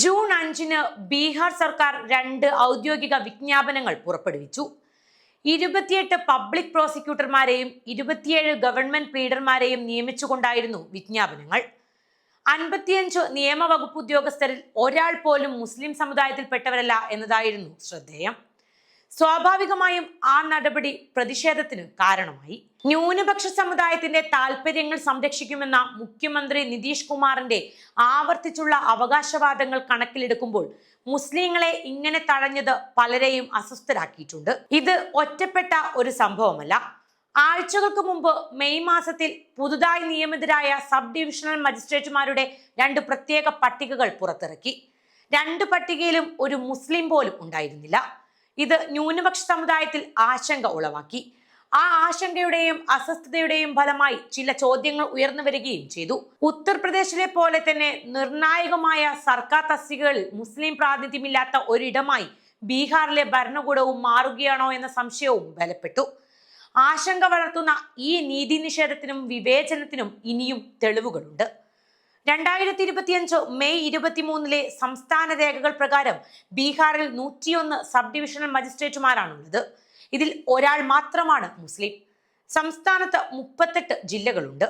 June അഞ്ചിന് ബീഹാർ സർക്കാർ രണ്ട് ഔദ്യോഗിക വിജ്ഞാപനങ്ങൾ പുറപ്പെടുവിച്ചു. ഇരുപത്തിയെട്ട് പബ്ലിക് പ്രോസിക്യൂട്ടർമാരെയും ഇരുപത്തിയേഴ് ഗവൺമെന്റ് പ്ലീഡർമാരെയും നിയമിച്ചുകൊണ്ടായിരുന്നു വിജ്ഞാപനങ്ങൾ. അൻപത്തിയഞ്ച് നിയമവകുപ്പ് ഉദ്യോഗസ്ഥരിൽ ഒരാൾ പോലും മുസ്ലിം സമുദായത്തിൽപ്പെട്ടവരല്ല എന്നതായിരുന്നു ശ്രദ്ധേയം. സ്വാഭാവികമായും ആ നടപടി പ്രതിഷേധത്തിന് കാരണമായി. ന്യൂനപക്ഷ സമുദായത്തിന്റെ താൽപര്യങ്ങൾ സംരക്ഷിക്കുമെന്ന മുഖ്യമന്ത്രി നിതീഷ് കുമാറിന്റെ ആവർത്തിച്ചുള്ള അവകാശവാദങ്ങൾ കണക്കിലെടുക്കുമ്പോൾ മുസ്ലിങ്ങളെ ഇങ്ങനെ തഴഞ്ഞത് പലരെയും അസ്വസ്ഥരാക്കിയിട്ടുണ്ട്. ഇത് ഒറ്റപ്പെട്ട ഒരു സംഭവമല്ല. ആഴ്ചകൾക്ക് മുമ്പ് മെയ് മാസത്തിൽ പുതുതായി നിയമിതരായ സബ് ഡിവിഷണൽ മജിസ്ട്രേറ്റുമാരുടെ രണ്ട് പ്രത്യേക പട്ടികകൾ പുറത്തിറക്കി. രണ്ട് പട്ടികയിലും ഒരു മുസ്ലിം പോലും ഉണ്ടായിരുന്നില്ല. ഇത് ന്യൂനപക്ഷ സമുദായത്തിൽ ആശങ്ക ഉളവാക്കി. ആ ആശങ്കയുടെയും അസ്വസ്ഥതയുടെയും ഫലമായി ചില ചോദ്യങ്ങൾ ഉയർന്നു വരികയും ചെയ്തു. ഉത്തർപ്രദേശിലെ പോലെ തന്നെ നിർണായകമായ സർക്കാർ തസ്തികകളിൽ മുസ്ലിം പ്രാതിനിധ്യമില്ലാത്ത ഒരിടമായി ബീഹാറിലെ ഭരണകൂടവും മാറുകയാണോ എന്ന സംശയവും ബലപ്പെട്ടു. ആശങ്ക വളർത്തുന്ന ഈ നീതി നിഷേധത്തിനും വിവേചനത്തിനും ഇനിയും തെളിവുകളുണ്ട്. രണ്ടായിരത്തി ഇരുപത്തിയഞ്ച് മെയ് ഇരുപത്തിമൂന്നിലെ സംസ്ഥാന രേഖകൾ പ്രകാരം ബീഹാറിൽ നൂറ്റിയൊന്ന് സബ് ഡിവിഷണൽ മജിസ്ട്രേറ്റുമാരാണുള്ളത്. ഇതിൽ ഒരാൾ മാത്രമാണ് മുസ്ലിം. സംസ്ഥാനത്ത് മുപ്പത്തെട്ട് ജില്ലകളുണ്ട്.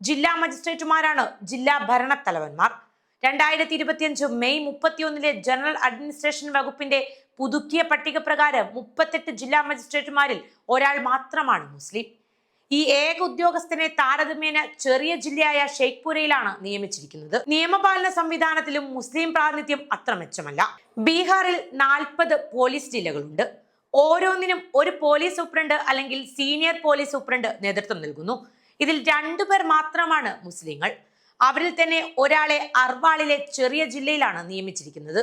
ജില്ലാ മജിസ്ട്രേറ്റുമാരാണ് ജില്ലാ ഭരണത്തലവന്മാർ. രണ്ടായിരത്തി ഇരുപത്തിയഞ്ച് മെയ് മുപ്പത്തിയൊന്നിലെ ജനറൽ അഡ്മിനിസ്ട്രേഷൻ വകുപ്പിന്റെ പുതുക്കിയ പട്ടിക പ്രകാരം മുപ്പത്തെട്ട് ജില്ലാ മജിസ്ട്രേറ്റുമാരിൽ ഒരാൾ മാത്രമാണ് മുസ്ലിം. ഈ ഏക ഉദ്യോഗസ്ഥനെ താരതമ്യേന ചെറിയ ജില്ലയായ ഷെയ്ഖ്പുരയിലാണ് നിയമിച്ചിരിക്കുന്നത്. നിയമപാലന സംവിധാനത്തിലും മുസ്ലിം പ്രാതിനിധ്യം അത്ര മെച്ചമല്ല. ബീഹാറിൽ നാൽപ്പത് പോലീസ് ജില്ലകളുണ്ട്. ഓരോന്നിനും ഒരു പോലീസ് സൂപ്രണ്ട് അല്ലെങ്കിൽ സീനിയർ പോലീസ് സൂപ്രണ്ട് നേതൃത്വം നൽകുന്നു. ഇതിൽ രണ്ടു പേർ മാത്രമാണ് മുസ്ലിങ്ങൾ. അവരിൽ തന്നെ ഒരാളെ അർവാളിലെ ചെറിയ ജില്ലയിലാണ് നിയമിച്ചിരിക്കുന്നത്.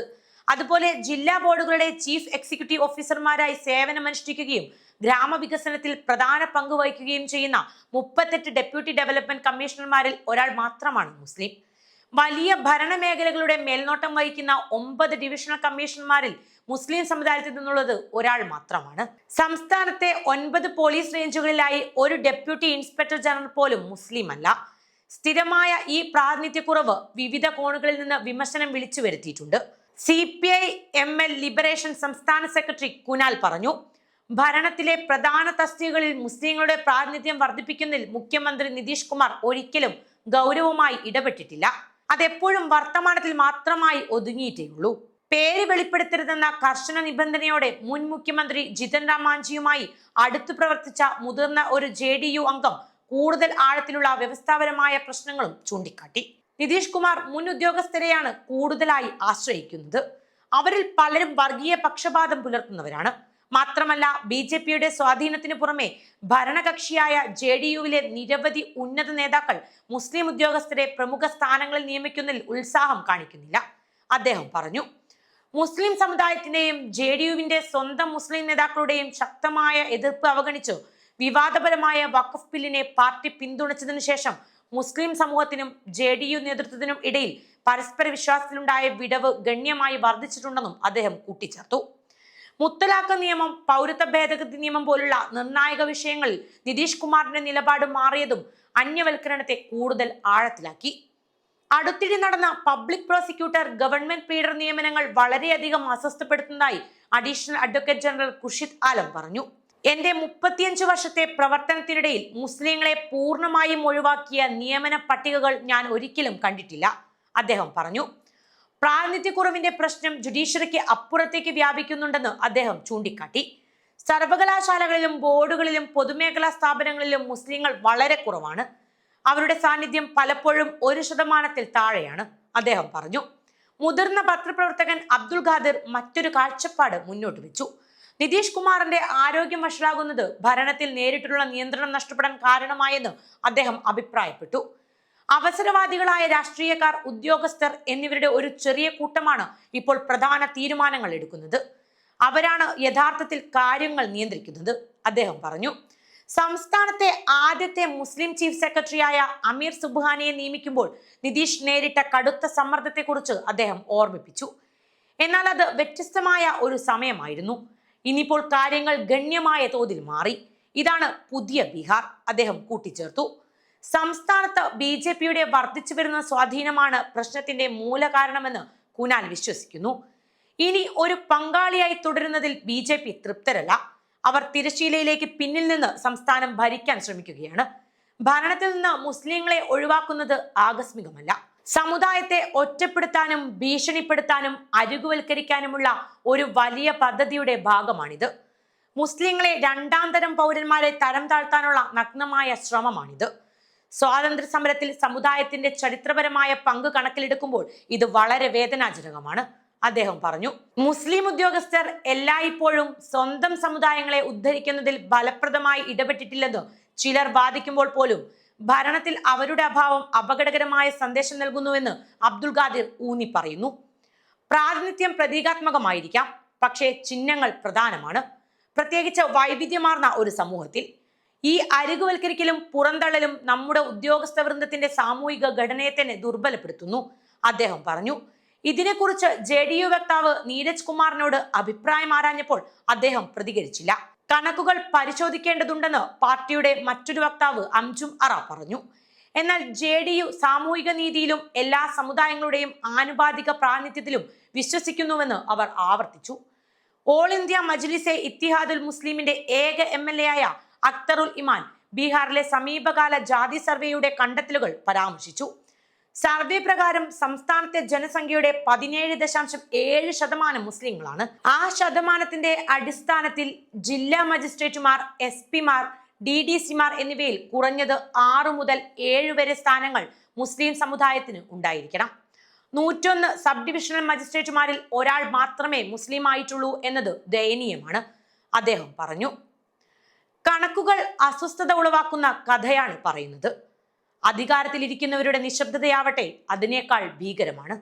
അതുപോലെ ജില്ലാ ബോർഡുകളുടെ ചീഫ് എക്സിക്യൂട്ടീവ് ഓഫീസർമാരായി സേവനമനുഷ്ഠിക്കുകയും ഗ്രാമവികസനത്തിൽ പ്രധാന പങ്ക് വഹിക്കുകയും ചെയ്യുന്ന മുപ്പത്തെട്ട് ഡെപ്യൂട്ടി ഡെവലപ്മെന്റ് കമ്മീഷണർമാരിൽ ഒരാൾ മാത്രമാണ് മുസ്ലിം. വലിയ ഭരണമേഖലകളുടെ മേൽനോട്ടം വഹിക്കുന്ന ഒമ്പത് ഡിവിഷണൽ കമ്മീഷണർമാരിൽ മുസ്ലിം സമുദായത്തിൽ നിന്നുള്ളത് ഒരാൾ മാത്രമാണ്. സംസ്ഥാനത്തെ ഒൻപത് പോലീസ് റേഞ്ചുകളിലായി ഒരു ഡെപ്യൂട്ടി ഇൻസ്പെക്ടർ ജനറൽ പോലും മുസ്ലിം അല്ല സ്ഥിരമായ ഈ പ്രാതിനിധ്യക്കുറവ് വിവിധ കോണുകളിൽ നിന്ന് വിമർശനം വിളിച്ചു വരുത്തിയിട്ടുണ്ട് C P I M L liberation സംസ്ഥാന സെക്രട്ടറി കുനാൽ പറഞ്ഞു ഭരണത്തിലെ പ്രധാന തസ്തികകളിൽ മുസ്ലിങ്ങളുടെ പ്രാതിനിധ്യം വർദ്ധിപ്പിക്കുന്നതിൽ മുഖ്യമന്ത്രി നിതീഷ് കുമാർ ഒരിക്കലും ഗൗരവമായി ഇടപെട്ടിട്ടില്ല. അതെപ്പോഴും വർത്തമാനത്തിൽ മാത്രമായി ഒതുങ്ങിയിട്ടേയുള്ളൂ. പേര് വെളിപ്പെടുത്തരുതെന്ന കർശന നിബന്ധനയോടെ മുൻ മുഖ്യമന്ത്രി ജിതൻ റാം മാഞ്ചിയുമായി അടുത്തു പ്രവർത്തിച്ച മുതിർന്ന ഒരു ജെ അംഗം കൂടുതൽ ആഴത്തിലുള്ള വ്യവസ്ഥാപരമായ പ്രശ്നങ്ങളും ചൂണ്ടിക്കാട്ടി. നിതീഷ് കുമാർ മുൻ ഉദ്യോഗസ്ഥരെയാണ് കൂടുതലായി ആശ്രയിക്കുന്നത്. അവരിൽ പലരും വർഗീയ പക്ഷപാതം പുലർത്തുന്നവരാണ്. മാത്രമല്ല ബി ജെ പിയുടെ സ്വാധീനത്തിന് പുറമെ ഭരണകക്ഷിയായ ജെ ഡി യുവിലെ നിരവധി ഉന്നത നേതാക്കൾ മുസ്ലിം ഉദ്യോഗസ്ഥരെ പ്രമുഖ സ്ഥാനങ്ങളിൽ നിയമിക്കുന്നതിൽ ഉത്സാഹം കാണിക്കുന്നില്ല. അദ്ദേഹം പറഞ്ഞു മുസ്ലിം സമുദായത്തിന്റെയും ജെ ഡി യുവിന്റെ സ്വന്തം മുസ്ലിം നേതാക്കളുടെയും ശക്തമായ എതിർപ്പ് അവഗണിച്ചു വിവാദപരമായ വഖഫ് ബില്ലിനെ പാർട്ടി പിന്തുണച്ചതിനു ശേഷം മുസ്ലിം സമൂഹത്തിനും ജെ ഡി യു നേതൃത്വത്തിനും ഇടയിൽ പരസ്പര വിശ്വാസത്തിലുണ്ടായ വിടവ് ഗണ്യമായി വർദ്ധിച്ചിട്ടുണ്ടെന്നും അദ്ദേഹം കൂട്ടിച്ചേർത്തു. മുത്തലാഖ് നിയമം പൗരത്വ ഭേദഗതി നിയമം പോലുള്ള നിർണായക വിഷയങ്ങളിൽ നിതീഷ് കുമാറിന്റെ നിലപാട് മാറിയതും അന്യവൽക്കരണത്തെ കൂടുതൽ ആഴത്തിലാക്കി. അടുത്തിടെ നടന്ന പബ്ലിക് പ്രോസിക്യൂട്ടർ ഗവൺമെന്റ് പീഡർ നിയമനങ്ങൾ വളരെയധികം അസ്വസ്ഥപ്പെടുത്തുന്നതായി additional advocate general Khurshid Alam പറഞ്ഞു. എന്റെ മുപ്പത്തിയഞ്ച് വർഷത്തെ പ്രവർത്തനത്തിനിടയിൽ മുസ്ലിങ്ങളെ പൂർണമായും ഒഴിവാക്കിയ നിയമന പട്ടികകൾ ഞാൻ ഒരിക്കലും കണ്ടിട്ടില്ല അദ്ദേഹം പറഞ്ഞു. പ്രാതിനിധ്യക്കുറവിന്റെ പ്രശ്നം ജുഡീഷ്യറിക്ക് അപ്പുറത്തേക്ക് വ്യാപിക്കുന്നുണ്ടെന്ന് അദ്ദേഹം ചൂണ്ടിക്കാട്ടി. സർവകലാശാലകളിലും ബോർഡുകളിലും പൊതുമേഖലാ സ്ഥാപനങ്ങളിലും മുസ്ലിങ്ങൾ വളരെ കുറവാണ്. അവരുടെ സാന്നിധ്യം പലപ്പോഴും ഒരു ശതമാനത്തിൽ താഴെയാണ് അദ്ദേഹം പറഞ്ഞു. മുതിർന്ന പത്രപ്രവർത്തകൻ അബ്ദുൽ ഖാദിർ മറ്റൊരു കാഴ്ചപ്പാട് മുന്നോട്ട് വെച്ചു. നിതീഷ് കുമാറിന്റെ ആരോഗ്യം വഷളാകുന്നത് ഭരണത്തിൽ നേരിട്ടുള്ള നിയന്ത്രണം നഷ്ടപ്പെടാൻ കാരണമായെന്ന് അദ്ദേഹം അഭിപ്രായപ്പെട്ടു. അവസരവാദികളായ രാഷ്ട്രീയക്കാർ ഉദ്യോഗസ്ഥർ എന്നിവരുടെ ഒരു ചെറിയ കൂട്ടമാണ് ഇപ്പോൾ പ്രധാന തീരുമാനങ്ങൾ എടുക്കുന്നത്. അവരാണ് യഥാർത്ഥത്തിൽ കാര്യങ്ങൾ നിയന്ത്രിക്കുന്നത് അദ്ദേഹം പറഞ്ഞു. സംസ്ഥാനത്തെ ആദ്യത്തെ മുസ്ലിം ചീഫ് സെക്രട്ടറിയായ അമീർ സുബ്ഹാനിയെ നിയമിക്കുമ്പോൾ നിതീഷ് നേരിട്ട കടുത്ത സമ്മർദ്ദത്തെക്കുറിച്ച് അദ്ദേഹം ഓർമ്മിപ്പിച്ചു. എന്നാൽ അത് വ്യത്യസ്തമായ ഒരു സമയമായിരുന്നു. ഇനിയിപ്പോൾ കാര്യങ്ങൾ ഗണ്യമായ തോതിൽ മാറി. ഇതാണ് പുതിയ ബീഹാർ. അദ്ദേഹം കൂട്ടിച്ചേർത്തു. സംസ്ഥാനത്ത് ബി ജെ പിയുടെ വർദ്ധിച്ചു വരുന്ന സ്വാധീനമാണ് പ്രശ്നത്തിന്റെ മൂലകാരണമെന്ന് കുനാൽ വിശ്വസിക്കുന്നു. ഇനി ഒരു പങ്കാളിയായി തുടരുന്നതിൽ ബി ജെ പി തൃപ്തരല്ല. അവർ തിരശ്ശീലയിലേക്ക് പിന്നിൽ നിന്ന് സംസ്ഥാനം ഭരിക്കാൻ ശ്രമിക്കുകയാണ്. ഭരണത്തിൽ നിന്ന് മുസ്ലിങ്ങളെ ഒഴിവാക്കുന്നത് ആകസ്മികമല്ല. സമുദായത്തെ ഒറ്റപ്പെടുത്താനും ഭീഷണിപ്പെടുത്താനും അരികുവൽക്കരിക്കാനുമുള്ള ഒരു വലിയ പദ്ധതിയുടെ ഭാഗമാണിത്. മുസ്ലിങ്ങളെ രണ്ടാം തരം പൗരന്മാരെ തരം താഴ്ത്താനുള്ള നഗ്നമായ ശ്രമമാണിത്. സ്വാതന്ത്ര്യ സമരത്തിൽ സമുദായത്തിന്റെ ചരിത്രപരമായ പങ്ക് കണക്കിലെടുക്കുമ്പോൾ ഇത് വളരെ വേദനാജനകമാണ്. അദ്ദേഹം പറഞ്ഞു മുസ്ലിം ഉദ്യോഗസ്ഥർ എല്ലായ്പ്പോഴും സ്വന്തം സമുദായങ്ങളെ ഉദ്ധരിക്കുന്നതിൽ ഫലപ്രദമായി ഇടപെട്ടിട്ടില്ലെന്ന് ചിലർ വാദിക്കുമ്പോൾ പോലും ഭരണത്തിൽ അവരുടെ അഭാവം അപകടകരമായ സന്ദേശം നൽകുന്നുവെന്ന് അബ്ദുൽ ഖാദിർ ഊന്നി പറയുന്നു. പ്രാതിനിധ്യം പ്രതീകാത്മകമായിരിക്കാം പക്ഷേ ചിഹ്നങ്ങൾ പ്രധാനമാണ്. പ്രത്യേകിച്ച് വൈവിധ്യമാർന്ന ഒരു സമൂഹത്തിൽ. ഈ അരികുവൽക്കരിക്കലും പുറന്തള്ളലും നമ്മുടെ ഉദ്യോഗസ്ഥ വൃന്ദത്തിന്റെ സാമൂഹിക ഘടനയെ തന്നെ ദുർബലപ്പെടുത്തുന്നു അദ്ദേഹം പറഞ്ഞു. ഇതിനെക്കുറിച്ച് ജെ ഡി യു വക്താവ് നീരജ് കുമാറിനോട് അഭിപ്രായം ആരാഞ്ഞപ്പോൾ അദ്ദേഹം പ്രതികരിച്ചില്ല. കണക്കുകൾ പരിശോധിക്കേണ്ടതുണ്ടെന്ന് പാർട്ടിയുടെ മറ്റൊരു വക്താവ് അംജും അറ പറഞ്ഞു. എന്നാൽ ജെ ഡി യു സാമൂഹിക നീതിയിലും എല്ലാ സമുദായങ്ങളുടെയും ആനുപാതിക പ്രാതിനിധ്യത്തിലും വിശ്വസിക്കുന്നുവെന്ന് അവർ ആവർത്തിച്ചു. ഓൾ ഇന്ത്യ മജ്ലിസെ ഇത്തിഹാദുൽ മുസ്ലിമിന്റെ ഏക എം എൽ എ ആയ അക്തറുൽ ഇമാൻ ബീഹാറിലെ സമീപകാല ജാതി സർവേയുടെ കണ്ടെത്തലുകൾ പരാമർശിച്ചു. സർവേ പ്രകാരം സംസ്ഥാനത്തെ ജനസംഖ്യയുടെ പതിനേഴ് ദശാംശം ഏഴ് ശതമാനം മുസ്ലിങ്ങളാണ്. ആ ശതമാനത്തിന്റെ അടിസ്ഥാനത്തിൽ ജില്ലാ മജിസ്ട്രേറ്റുമാർ എസ് പിമാർ ഡി ഡി സിമാർ എന്നിവയിൽ കുറഞ്ഞത് ആറ് മുതൽ ഏഴ് വരെ സ്ഥാനങ്ങൾ മുസ്ലിം സമുദായത്തിന് ഉണ്ടായിരിക്കണം. നൂറ്റൊന്ന് സബ് ഡിവിഷണൽ മജിസ്ട്രേറ്റുമാരിൽ ഒരാൾ മാത്രമേ മുസ്ലിം ആയിട്ടുള്ളൂ എന്നത് ദയനീയമാണ്. അദ്ദേഹം പറഞ്ഞു. കണക്കുകൾ അസ്വസ്ഥത ഉളവാക്കുന്ന കഥയാണ് പറയുന്നത്. അധികാരത്തിലിരിക്കുന്നവരുടെ നിശബ്ദതയാവട്ടെ അതിനേക്കാൾ ഭീകരമാണ്.